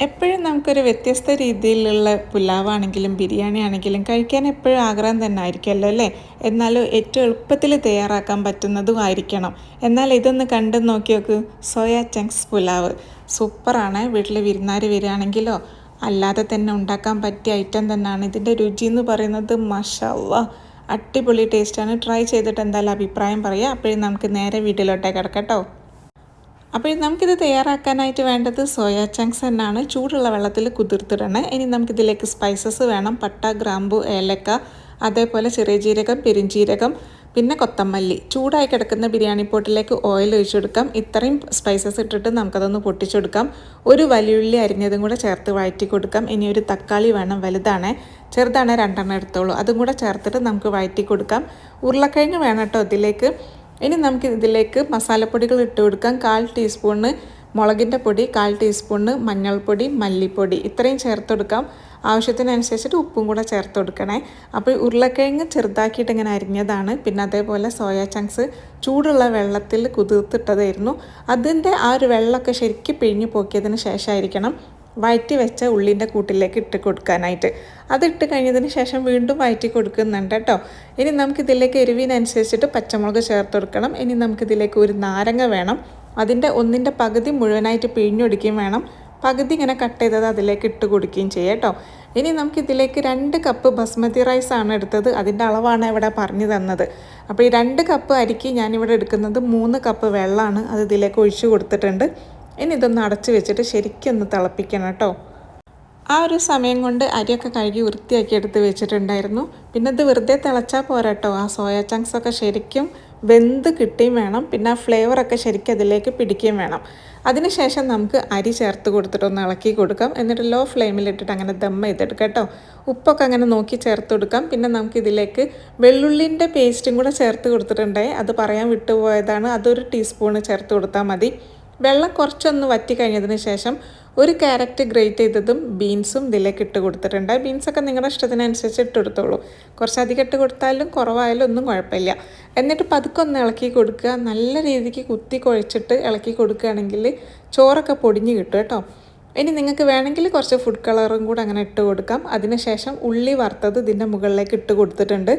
എപ്പോഴും നമുക്കൊരു വ്യത്യസ്ത രീതിയിലുള്ള പുലാവാണെങ്കിലും ബിരിയാണി ആണെങ്കിലും കഴിക്കാൻ എപ്പോഴും ആഗ്രഹം തന്നെ ആയിരിക്കുമല്ലോ അല്ലേ? എന്നാലും ഏറ്റവും എളുപ്പത്തിൽ തയ്യാറാക്കാൻ പറ്റുന്നതും ആയിരിക്കണം. എന്നാൽ ഇതൊന്ന് കണ്ടു നോക്കി നോക്ക്. Soya chunks pulao. സൂപ്പറാണ്. വീട്ടിൽ വിരുന്നാർ വരികയാണെങ്കിലോ അല്ലാതെ തന്നെ ഉണ്ടാക്കാൻ പറ്റിയ ഐറ്റം തന്നെയാണ്. ഇതിന്റെ രുചി എന്ന് പറയുന്നത് മഷാവ അടിപൊളി ടേസ്റ്റാണ്. ട്രൈ ചെയ്തിട്ട് എന്തായാലും അഭിപ്രായം പറയുക അപ്പോഴും നമുക്ക് നേരെ വീട്ടിലോട്ടേ കിടക്കട്ടോ അപ്പോൾ നമുക്കിത് തയ്യാറാക്കാനായിട്ട് വേണ്ടത് സോയാ ചങ്ക്സ് തന്നെയാണ്. ചൂടുള്ള വെള്ളത്തിൽ കുതിർത്തിടണം. ഇനി നമുക്കിതിലേക്ക് സ്പൈസസ് വേണം. പട്ട ഗ്രാമ്പു ഏലക്ക അതേപോലെ ചെറിയ ജീരകം പെരിഞ്ചീരകം പിന്നെ കൊത്തമല്ലി. ചൂടായി കിടക്കുന്ന ബിരിയാണി പോട്ടിലേക്ക് ഓയിൽ ഒഴിച്ചു കൊടുക്കാം ഇത്രയും സ്പൈസസ് ഇട്ടിട്ട് നമുക്കതൊന്ന് പൊട്ടിച്ചെടുക്കാം. ഒരു വലിയുള്ളി അരിഞ്ഞതും കൂടെ ചേർത്ത് വഴറ്റി കൊടുക്കാം ഇനി ഒരു തക്കാളി വേണം. വലുതാണ്. ചെറുതാണ് രണ്ടെണ്ണം എടുത്തോളൂ. അതും കൂടെ ചേർത്തിട്ട് നമുക്ക് വഴറ്റി കൊടുക്കാം ഉരുളക്കിഴങ്ങ് വേണം കേട്ടോ ഇതിലേക്ക്. ഇനി നമുക്ക് ഇതിലേക്ക് മസാലപ്പൊടികൾ ഇട്ട് കൊടുക്കാം. കാൽ ടീസ്പൂണ് മുളകിന്റെ പൊടി കാൽ ടീസ്പൂണ് മഞ്ഞൾപ്പൊടി മല്ലിപ്പൊടി ഇത്രയും ചേർത്ത് കൊടുക്കാം. ആവശ്യത്തിനനുസരിച്ചിട്ട് ഉപ്പും കൂടെ ചേർത്ത് കൊടുക്കണേ. അപ്പോൾ ഉരുളക്കിഴങ്ങ് ചെറുതാക്കിയിട്ട് ഇങ്ങനെ അരിഞ്ഞതാണ്. പിന്നെ അതേപോലെ സോയ ചങ്ക്സ് ചൂടുള്ള വെള്ളത്തിൽ കുതിർത്തിട്ടതായിരുന്നു. അതിന്റെ ആ ഒരു വെള്ളമൊക്കെ ശരിക്കും പിഴിഞ്ഞു പോക്കിയതിന് ശേഷമായിരിക്കണം. വയറ്റി വെച്ച ഉള്ളിന്റെ കൂട്ടിലേക്ക് ഇട്ട് കൊടുക്കാനായിട്ട്. അത് ഇട്ട് കഴിഞ്ഞതിന് ശേഷം വീണ്ടും വയറ്റി കൊടുക്കുന്നുണ്ട് കേട്ടോ. ഇനി നമുക്കിതിലേക്ക് എരിവിനനുസരിച്ചിട്ട് പച്ചമുളക് ചേർത്ത് കൊടുക്കണം. ഇനി നമുക്കിതിലേക്ക് ഒരു നാരങ്ങ വേണം. അതിന്റെ ഒന്നിന്റെ പകുതി മുഴുവനായിട്ട് പിഴിഞ്ഞൊടുക്കുകയും വേണം. പകുതി ഇങ്ങനെ കട്ട് ചെയ്തത് അതിലേക്ക് ഇട്ട് കൊടുക്കുകയും ചെയ്യാം കേട്ടോ. ഇനി നമുക്കിതിലേക്ക് രണ്ട് കപ്പ് ബസ്മതി റൈസ് ആണ് എടുത്തത്. അതിന്റെ അളവാണ് ഇവിടെ പറഞ്ഞു തന്നത്. അപ്പോൾ ഈ രണ്ട് കപ്പ് അരിക്ക് ഞാനിവിടെ എടുക്കുന്നത് മൂന്ന് കപ്പ് വെള്ളമാണ്. അത് ഇതിലേക്ക് ഒഴിച്ചു കൊടുത്തിട്ടുണ്ട്. ഇനി ഇതൊന്ന് അടച്ച് വെച്ചിട്ട് ശരിക്കൊന്ന് തിളപ്പിക്കണം കേട്ടോ. ആ ഒരു സമയം കൊണ്ട് അരിയൊക്കെ കഴുകി വൃത്തിയാക്കി എടുത്ത് വെച്ചിട്ടുണ്ടായിരുന്നു. പിന്നെ ഇത് വെറുതെ തിളച്ചാൽ പോരാട്ടോ ആ സോയ ചങ്ക്സ് ഒക്കെ ശരിക്കും വെന്ത് കിട്ടുകയും വേണം. പിന്നെ ആ ഫ്ലേവറൊക്കെ ശരിക്കും അതിലേക്ക് പിടിക്കുകയും വേണം. അതിനുശേഷം നമുക്ക് അരി ചേർത്ത് കൊടുത്തിട്ട് ഒന്ന് ഇളക്കി കൊടുക്കാം. എന്നിട്ട് ലോ ഫ്ലെയിമിൽ ഇട്ടിട്ട് അങ്ങനെ ദം ചെയ്തെടുക്കാം കേട്ടോ. ഉപ്പൊക്കെ അങ്ങനെ നോക്കി ചേർത്ത് കൊടുക്കാം. പിന്നെ നമുക്ക് ഇതിലേക്ക് വെള്ളുള്ളിന്റെ പേസ്റ്റും കൂടെ ചേർത്ത് കൊടുത്തിട്ടുണ്ടായി. അത് പറയാൻ വിട്ടുപോയതാണ്. അതൊരു ടീസ്പൂണ് ചേർത്ത് കൊടുത്താൽ മതി. വെള്ളം കുറച്ചൊന്ന് വറ്റി കഴിഞ്ഞതിന് ശേഷം ഒരു ക്യാരറ്റ് ഗ്രേറ്റ് ചെയ്തതും ബീൻസും ഇതിലേക്ക് ഇട്ട് കൊടുത്തിട്ടുണ്ട്. ബീൻസൊക്കെ നിങ്ങളുടെ ഇഷ്ടത്തിനനുസരിച്ച് ഇട്ട് കൊടുത്തോളൂ. കുറച്ചധികം ഇട്ട് കൊടുത്താലും കുറവായാലും ഒന്നും കുഴപ്പമില്ല. എന്നിട്ട് പതുക്കെ ഒന്ന് ഇളക്കി കൊടുക്കുക. നല്ല രീതിക്ക് കുത്തി കുഴച്ചിട്ട് ഇളക്കി കൊടുക്കുകയാണെങ്കിൽ ചോറൊക്കെ പൊടിഞ്ഞ് കിട്ടും കേട്ടോ. ഇനി നിങ്ങൾക്ക് വേണമെങ്കിൽ കുറച്ച് ഫുഡ് കളറും കൂടെ അങ്ങനെ ഇട്ട് കൊടുക്കാം. അതിനുശേഷം ഉള്ളി വറുത്തത് ഇതിന്റെ മുകളിലേക്ക് ഇട്ട് കൊടുത്തിട്ടുണ്ട്.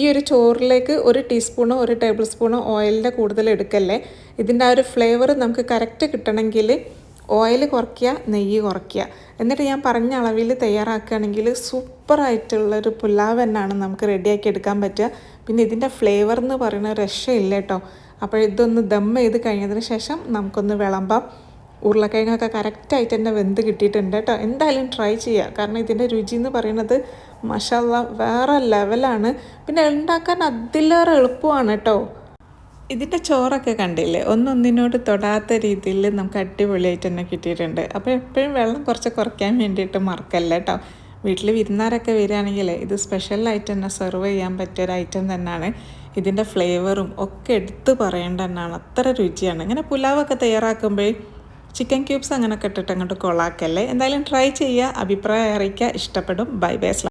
ഈ ഒരു ചോറിലേക്ക് ഒരു ടീസ്പൂണോ ഒരു ടേബിൾ സ്പൂണോ ഓയിലിന്റെ കൂടുതൽ എടുക്കല്ലേ? ഇതിന്റെ ആ ഒരു ഫ്ലേവർ നമുക്ക് കറക്റ്റ് കിട്ടണമെങ്കിൽ ഓയിൽ കുറയ്ക്കുക നെയ്യ് കുറയ്ക്കുക. എന്നിട്ട് ഞാൻ പറഞ്ഞ അളവിൽ തയ്യാറാക്കുകയാണെങ്കിൽ സൂപ്പറായിട്ടുള്ളൊരു പുലാവ് തന്നെയാണ് നമുക്ക് റെഡിയാക്കി എടുക്കാൻ പറ്റുക. പിന്നെ ഇതിന്റെ ഫ്ലേവർ എന്ന് പറയുന്ന രക്ഷയില്ല കേട്ടോ. അപ്പോൾ ഇതൊന്ന് ദം ചെയ്ത് കഴിഞ്ഞതിന് ശേഷം നമുക്കൊന്ന് വിളമ്പാം. ഉരുളക്കിഴങ്ങൊക്കെ കറക്റ്റായിട്ട് തന്നെ വെന്ത് കിട്ടിയിട്ടുണ്ട് കേട്ടോ. എന്തായാലും ട്രൈ ചെയ്യുക കാരണം ഇതിന്റെ രുചി എന്ന് പറയുന്നത് മഷാല്ല വേറെ ലെവലാണ് പിന്നെ ഉണ്ടാക്കാൻ അതിലേറെ എളുപ്പമാണ് കേട്ടോ. ഇതിന്റെ ചോറൊക്കെ കണ്ടില്ലേ? ഒന്നൊന്നിനോട് തൊടാത്ത രീതിയിൽ നമുക്ക് അടിപൊളിയായിട്ട് തന്നെ കിട്ടിയിട്ടുണ്ട്. അപ്പോൾ എപ്പോഴും വെള്ളം കുറച്ച് കുറയ്ക്കാൻ വേണ്ടിയിട്ട് മറക്കല്ല കേട്ടോ. വീട്ടിൽ വിരുന്നാരൊക്കെ വരികയാണെങ്കിൽ ഇത് സ്പെഷ്യലായിട്ട് തന്നെ സെർവ് ചെയ്യാൻ പറ്റിയ ഒരു ഐറ്റം തന്നെയാണ്. ഇതിന്റെ ഫ്ലേവറും ഒക്കെ എടുത്ത് പറയേണ്ട തന്നെയാണ് അത്ര രുചിയാണ്. ഇങ്ങനെ പുലാവൊക്കെ തയ്യാറാക്കുമ്പോൾ ചിക്കൻ ക്യൂബ്സ് അങ്ങനെ ഇട്ടിട്ട് അങ്ങോട്ട് കൊളാക്കല്ലേ. എന്തായാലും ട്രൈ ചെയ്യുക. അഭിപ്രായം അറിയിക്കുക. ഇഷ്ടപ്പെടും. Bye bye